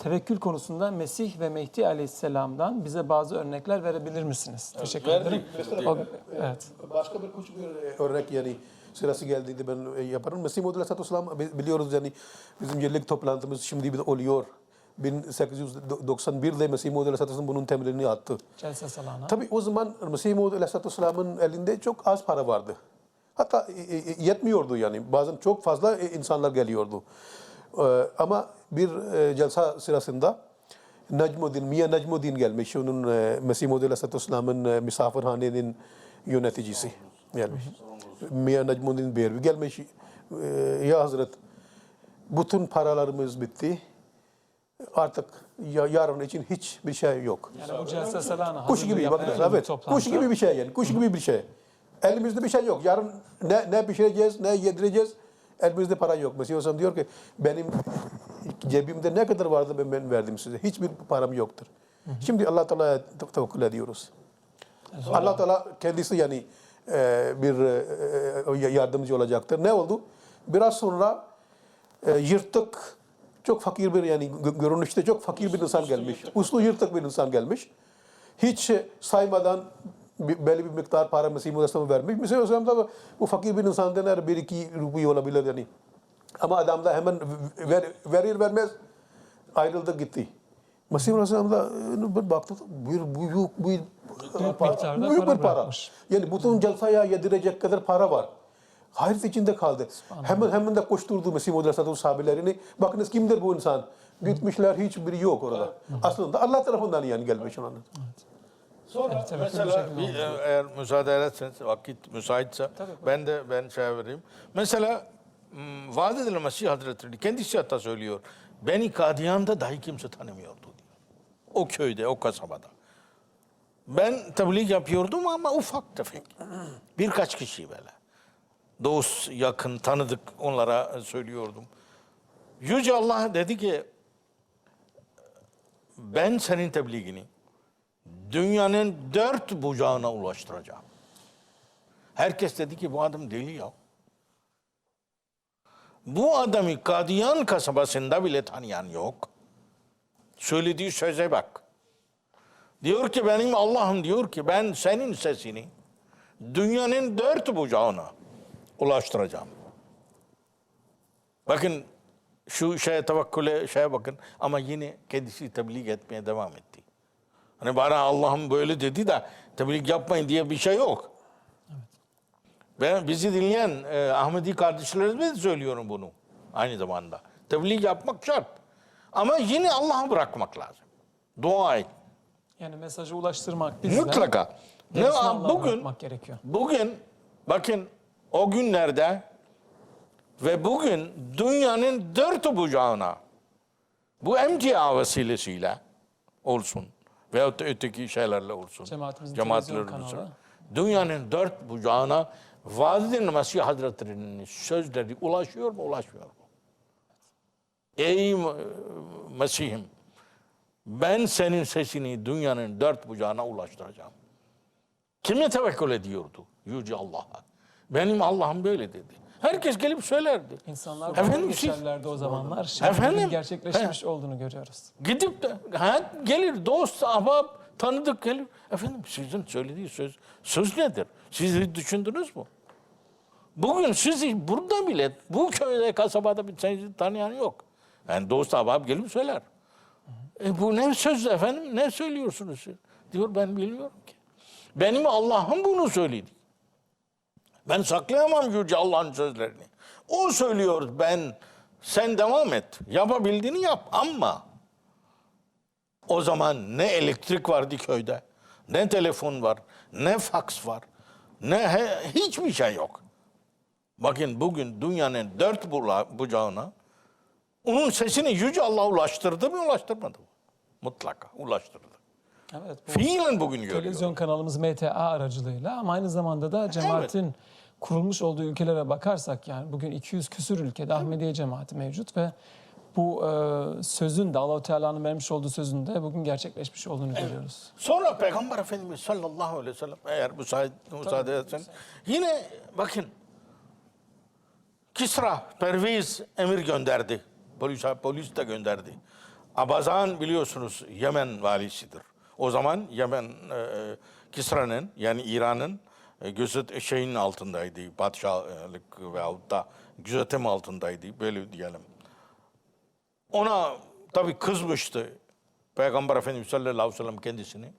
tevekkül konusunda Mesih ve Mehdi Aleyhisselam'dan bize bazı örnekler verebilir misiniz? Teşekkür verdik. ederim. O- evet. Başka bir küçük bir örnek yani sırası geldiğinde ben yaparım. Mesih Muhammed Aleyhisselam biliyoruz yani bizim yıllık toplantımız şimdi bir de oluyor. 1891'de Mesih Muhammed Aleyhisselam bunun temelini attı. Celse salana. Tabii o zaman Mesih Muhammed Aleyhisselam'ın elinde çok az para vardı. Hatta e, e, yetmiyordu yani. Bazen çok fazla e, insanlar geliyordu. Ee, Ama bir celsa sırasında Necmuddin, Mia Necmuddin gelmiş. Onun e, Mesih Muhammed Aleyhisselam'ın e, misafirhanenin yöneticisi gelmiş. Mia Necmuddin Berbi gelmiş. E, Ya Hazret, bütün paralarımız bitti. Artık ya, yarın için hiçbir şey yok. Yani bu Celse salana. Kuş gibi bakın. Evet. toplantı. Kuş gibi bir şey yani. Kuş gibi bir şey. Elimizde bir şey yok. Yarın ne, ne pişireceğiz, ne yedireceğiz. Elimizde para yok. Mesih Aleyhisselam diyor ki benim cebimde ne kadar vardı ben, ben verdim size. Hiçbir param yoktur. Şimdi Allah Teala'ya te- tevekkül ediyoruz. Allah Teala kendisi yani e, bir e, yardımcı olacaktır. Ne oldu? Biraz sonra e, yırtık, çok fakir bir yani gö- görünüşte çok fakir bir insan gelmiş. Uslu yırtık bir insan gelmiş. Hiç saymadan belli bir miktar para Mesih Aleyhisselam'a vermiş. Mesih Aleyhisselam da bu fakir bir insan dener bir iki rupi olabilir yani. Ama adam da hemen ver, verir vermez ayrıldı gitti. Mesih Aleyhisselam da bir baktı bir büyük bir Büyük miktarda büyük para bir para. bırakmış. Yani bütün celsaya yedirecek kadar para var. Hayret içinde kaldı. Hemen hemen de koşturdu Mesih Aleyhisselam sahabelerini. Bakınız kimdir bu insan? Gitmişler hiçbiri yok orada. Aslında Allah tarafından yani gelmiş olan. Sonra Evet, evet, mesela bir bir, eğer müsaade ederseniz vakit müsaitse ben de ben şey vereyim. Mesela vaat edilen Mesih Hazretleri kendisi hatta söylüyor. Beni Kadiyan'da dahi kimse tanımıyordu. O köyde, o kasabada. Ben tebliğ yapıyordum ama ufak tefek. Birkaç kişi böyle. Dost, yakın, tanıdık onlara söylüyordum. Yüce Allah dedi ki ben senin tebliğini dünyanın dört bucağına ulaştıracağım. Herkes dedi ki bu adam deli ya. Bu adamı Kadiyan kasabasında bile tanıyan yok. Söylediği söze bak. Diyor ki benim Allah'ım diyor ki ben senin sesini dünyanın dört bucağına ulaştıracağım. Bakın şu şeye tevekküle şeye bakın ama yine kendisi tebliğ etmeye devam etti. Hani bana Allah'ım böyle dedi de tebliğ yapmayın diye bir şey yok. Ben bizi dinleyen e, Ahmedi kardeşlerime de söylüyorum bunu aynı zamanda. Tebliğ yapmak şart. Ama yine Allah'a bırakmak lazım. Dua et. Yani mesajı ulaştırmak bizden. Mutlaka. Ne, bugün gerekiyor. Bugün bakın o günlerde ve bugün dünyanın dört bucağına bu MTA vesilesiyle olsun veyahut da öteki şeylerle olsun. Cemaatimizin cemaatler olsun. Dünyanın dört bucağına vaadin Mesih Hazretleri'nin sözleri ulaşıyor mu ulaşmıyor mu? Ey Mesih'im ben senin sesini dünyanın dört bucağına ulaştıracağım. Kime tevekkül ediyordu? Yüce Allah'a. Benim Allah'ım böyle dedi. Herkes gelip söylerdi. İnsanlar Efendim Efendim, siz- geçerlerdi o zamanlar. Şimdi Efendim? gerçekleşmiş olduğunu görüyoruz. Gidip de ha, gelir dost, ahbap, tanıdık gelir. Efendim sizin söylediği söz, söz nedir? Siz düşündünüz mü? Bugün sizi burada bile bu köyde kasabada bir sizi tanıyan yok. Yani dost ahbap gelip söyler. E bu ne söz efendim? Ne söylüyorsunuz siz? Diyor ben bilmiyorum ki. Benim Allah'ım bunu söyledi. Ben saklayamam Yüce Allah'ın sözlerini. O söylüyor ben sen devam et. Yapabildiğini yap ama o zaman ne elektrik vardı köyde, ne telefon var, ne faks var, ne he- hiçbir şey yok. Bakın bugün dünyanın dört bucağına onun sesini Yüce Allah ulaştırdı mı ulaştırmadı mı? Mutlaka ulaştırdı. Evet, bu Fiilen bugün görüyor. televizyon kanalımız MTA aracılığıyla ama aynı zamanda da cemaatin kurulmuş olduğu ülkelere bakarsak yani bugün 200 küsür ülkede Ahmediye cemaati mevcut ve bu e, sözün de Allahu Teala'nın vermiş olduğu sözün de bugün gerçekleşmiş olduğunu görüyoruz. Sonra Peygamber Efendimiz sallallahu aleyhi ve sellem eğer müsaade, müsaade edersen yine bakın Kisra Perviz emir gönderdi. Polis, polis de gönderdi. Abazan biliyorsunuz Yemen valisidir. O zaman Yemen e, Kisra'nın yani İran'ın e, gözet şeyinin altındaydı. Padişahlık veyahut da gözetim altındaydı. Böyle diyelim. Ona tabii kızmıştı. Peygamber Efendimiz sallallahu aleyhi ve sellem kendisini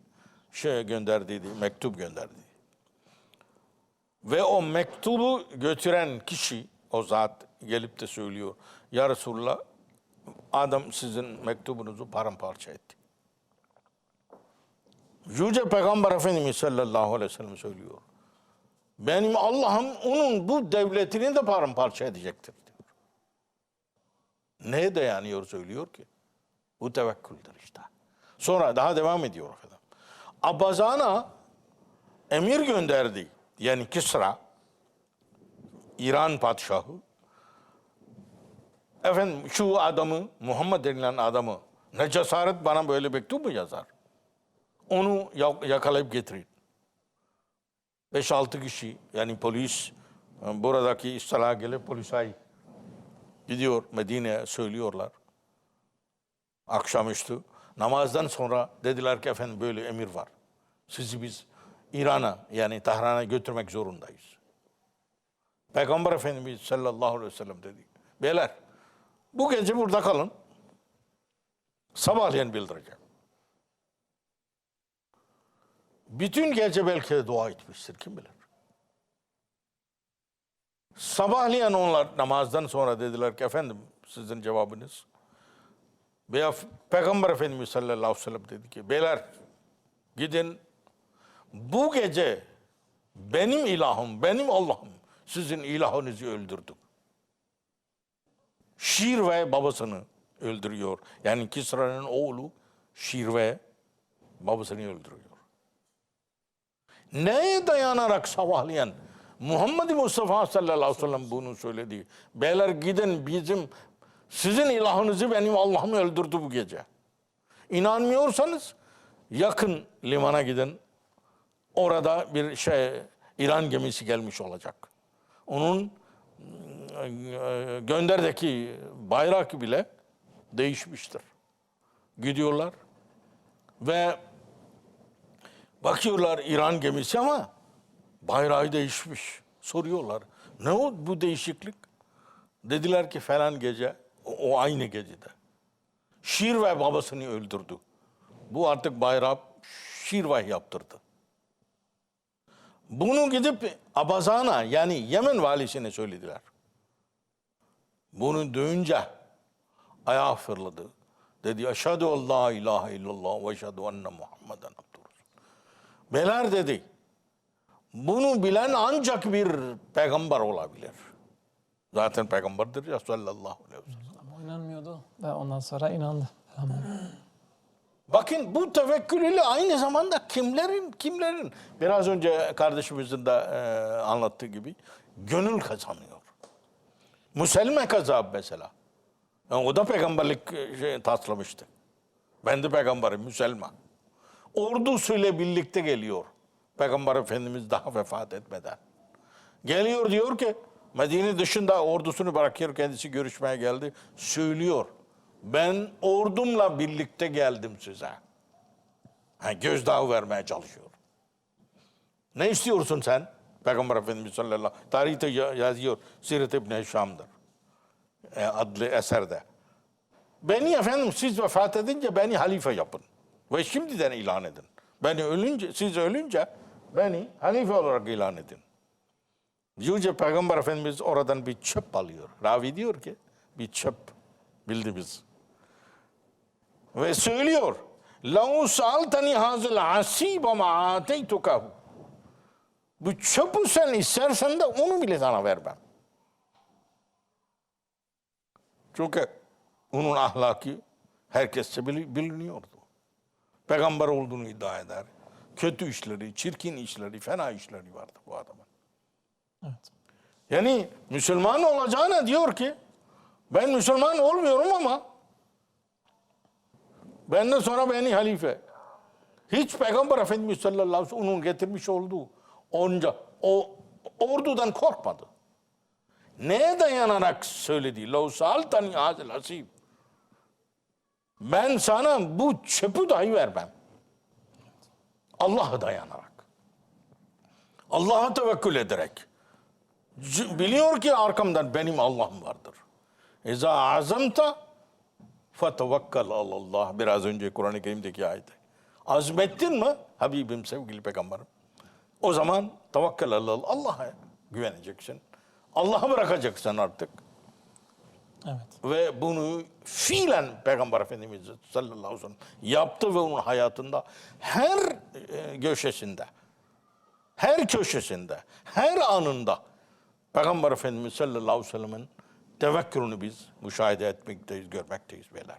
şey gönderdiydi, mektup gönderdi. Ve o mektubu götüren kişi, o zat gelip de söylüyor. Ya Resulullah, adam sizin mektubunuzu paramparça etti. Yüce Peygamber Efendimiz sallallahu aleyhi ve sellem söylüyor. Benim Allah'ım onun bu devletini de paramparça edecektir diyor. Neye dayanıyor söylüyor ki? Bu tevekküldür işte. Sonra daha devam ediyor efendim. Abbazana emir gönderdi. Yani Kisra, İran padişahı. Efendim şu adamı, Muhammed denilen adamı ne cesaret bana böyle mektup mu yazar? Onu ya- yakalayıp getirin. 5-6 kişi yani polis buradaki istila gelip polisay gidiyor Medine'ye söylüyorlar. Akşamüstü namazdan sonra dediler ki efendim böyle emir var. Sizi biz İran'a yani Tahran'a götürmek zorundayız. Peygamber Efendimiz sallallahu aleyhi ve sellem dedi. Beyler bu gece burada kalın. Sabahleyin bildireceğim. Bütün gece belki de dua etmiştir kim bilir. Sabahleyin onlar namazdan sonra dediler ki efendim sizin cevabınız. Veya Peygamber Efendimiz sallallahu aleyhi ve sellem dedi ki beyler gidin bu gece benim ilahım, benim Allah'ım sizin ilahınızı öldürdü. Şirve babasını öldürüyor. Yani Kisra'nın oğlu Şirve babasını öldürüyor. Neye dayanarak sabahleyen Muhammed Mustafa sallallahu aleyhi ve sellem bunu söyledi. Beyler gidin bizim sizin ilahınızı benim Allah'ım öldürdü bu gece. İnanmıyorsanız yakın limana gidin. Orada bir şey İran gemisi gelmiş olacak. Onun e, gönderdeki bayrak bile değişmiştir. Gidiyorlar ve bakıyorlar İran gemisi ama bayrağı değişmiş. Soruyorlar ne o bu değişiklik? Dediler ki falan gece o, o aynı gecede. Şirve babasını öldürdü. Bu artık bayrağı Şirveh yaptırdı. Bunu gidip Abazana yani Yemen valisine söylediler. Bunu duyunca ayağı fırladı. Dedi eşhedü en la ilahe illallah ve eşhedü enne Muhammeden. Beler dedi. Bunu bilen ancak bir peygamber olabilir. Zaten peygamberdir ya sallallahu aleyhi ve sellem. Ama inanmıyordu ve ondan sonra inandı. Elhamdülillah. Bakın bu tevekkül ile aynı zamanda kimlerin kimlerin biraz önce kardeşimizin de e, anlattığı gibi gönül kazanıyor. Müselme kazab mesela. Yani o da peygamberlik e, şey, taslamıştı. Ben de peygamberim Müselme. Ordusuyla birlikte geliyor. Peygamber Efendimiz daha vefat etmeden. Geliyor diyor ki Medine dışında ordusunu bırakıyor kendisi görüşmeye geldi. Söylüyor. Ben ordumla birlikte geldim size. Ha, gözdağı vermeye çalışıyor. Ne istiyorsun sen? Peygamber Efendimiz sallallahu aleyhi ve sellem. Tarihte ya- yazıyor. Siret İbni Hişam'dır. E, adlı eserde. Beni efendim siz vefat edince beni halife yapın. Ve şimdiden ilan edin. Beni ölünce, siz ölünce beni halife olarak ilan edin. Yüce Peygamber Efendimiz oradan bir çöp alıyor. Ravi diyor ki bir çöp bildi biz. Ve söylüyor. لَوْ سَأَلْتَنِي هَذَا الْعَسِيبَ مَا آتَيْتُكَهُ Bu çöpü sen istersen de onu bile sana vermem. Çünkü onun ahlaki herkesçe bili- biliniyordu. Peygamber olduğunu iddia eder. Kötü işleri, çirkin işleri, fena işleri vardı bu adamın. Evet. Yani Müslüman olacağına diyor ki ben Müslüman olmuyorum ama benden sonra beni halife. Hiç Peygamber Efendimiz sallallahu aleyhi ve sellem onun getirmiş olduğu onca o ordudan korkmadı. Neye dayanarak söyledi? Lav saltani hazel hasib. Ben sana bu çöpü dahi vermem. Allah'a dayanarak. Allah'a tevekkül ederek. Biliyor ki arkamdan benim Allah'ım vardır. İza azamta fetevekkal Allah. Biraz önce Kur'an-ı Kerim'deki ayet. Azmettin mi? Habibim sevgili peygamberim. O zaman tevekkal Allah. Allah'a güveneceksin. Allah'a bırakacaksın artık. Evet. Ve bunu fiilen Peygamber Efendimiz sallallahu aleyhi ve sellem yaptı ve onun hayatında her e, köşesinde, her köşesinde, her anında Peygamber Efendimiz sallallahu aleyhi ve sellem'in tevekkürünü biz müşahede etmekteyiz, görmekteyiz beyler.